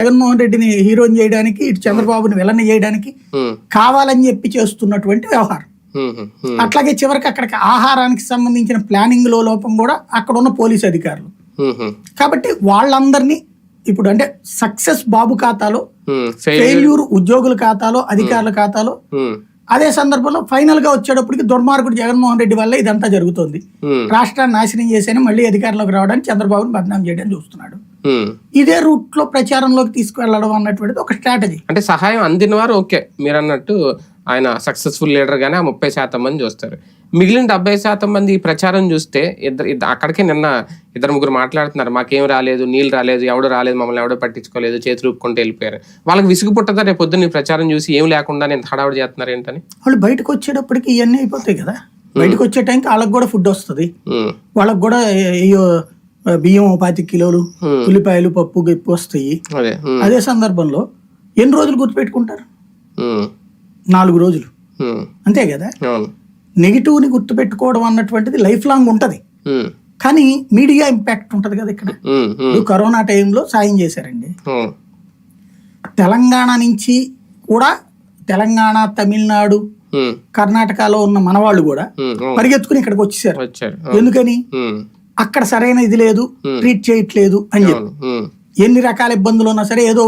జగన్మోహన్ రెడ్డిని హీరోని చేయడానికి ఇటు చంద్రబాబుని విలన్ చేయడానికి కావాలని చెప్పి చేస్తున్నటువంటి వ్యవహారం. అట్లాగే చివరికి అక్కడికి ఆహారానికి సంబంధించిన ప్లానింగ్లో లోపం కూడా అక్కడ ఉన్న పోలీస్ అధికారులు. కాబట్టి వాళ్ళందరినీ ఇప్పుడు అంటే సక్సెస్ బాబు ఖాతాలో ఫెయిల్యూర్ ఉద్యోగుల ఖాతాలో అధికారుల ఖాతాలో అదే సందర్భంలో ఫైనల్గా వచ్చేటప్పటికి దుర్మార్గుడు జగన్మోహన్ రెడ్డి వల్ల ఇదంతా జరుగుతోంది. రాష్ట్రాన్ని నాశనం చేసేని మళ్ళీ అధికారంలోకి రావడానికి చంద్రబాబుని బదనాం చేయడానికి చూస్తున్నాడు. ఇదే రూట్లో ప్రచారంలోకి తీసుకువెళ్ళడం అన్నటువంటిది ఒక స్ట్రాటజీ. అంటే సహాయం అందిన వారు ఓకే. మీరు అన్నట్టు ఆయన సక్సెస్ఫుల్ లీడర్ గానే ఆ ముప్పై శాతం మంది చూస్తారు. మిగిలిన డెబ్బై శాతం మంది ఈ ప్రచారం చూస్తే ఇద్దరు ఇద్ద- అక్కడికే నిన్న ఇద్దరు ముగ్గురు మాట్లాడుతున్నారు. మాకేం రాలేదు నీళ్ళు రాలేదు ఎవడు రాలేదు మమ్మల్ని ఎవడో పట్టించుకోలేదు చేతులు ఊపుకుంటూ వెళ్ళిపోయారు. వాళ్ళకి విసుగు పుట్టదా రేపు పొద్దున్న ఈ ప్రచారం చూసి ఏం లేకుండా నేను హడావుడి చేస్తున్నారు ఏంటని? వాళ్ళు బయటకు వచ్చేటప్పటికి ఇవన్నీ అయిపోతాయి కదా. బయటకు వచ్చే టైంకి వాళ్ళకి కూడా ఫుడ్ వస్తుంది. ఉమ్, వాళ్ళకి కూడా అయ్యో బియ్యం పాతి కిలోలు. ఉల్లిపాయలు పప్పు గిప్పు వస్తాయి. అదే సందర్భంలో ఎన్ని రోజులు గుర్తుపెట్టుకుంటారు? నాలుగు రోజులు. అంతే కదా? నెగిటివ్ని గుర్తుపెట్టుకోవడం అన్నటువంటిది లైఫ్ లాంగ్ ఉంటది. కానీ మీడియా ఇంపాక్ట్ ఉంటది కదా ఇక్కడ? కరోనా టైంలో సాయం చేశారండి. తెలంగాణ నుంచి కూడా తెలంగాణ తమిళనాడు కర్ణాటకలో ఉన్న మనవాళ్ళు కూడా. పరిగెత్తుకుని ఇక్కడికి వచ్చేసారు. ఎందుకని? అక్కడ సరైన ఇది లేదు ట్రీట్ చేయట్లేదు అని చెప్పి. ఎన్ని రకాల ఇబ్బందులు ఉన్నా సరే ఏదో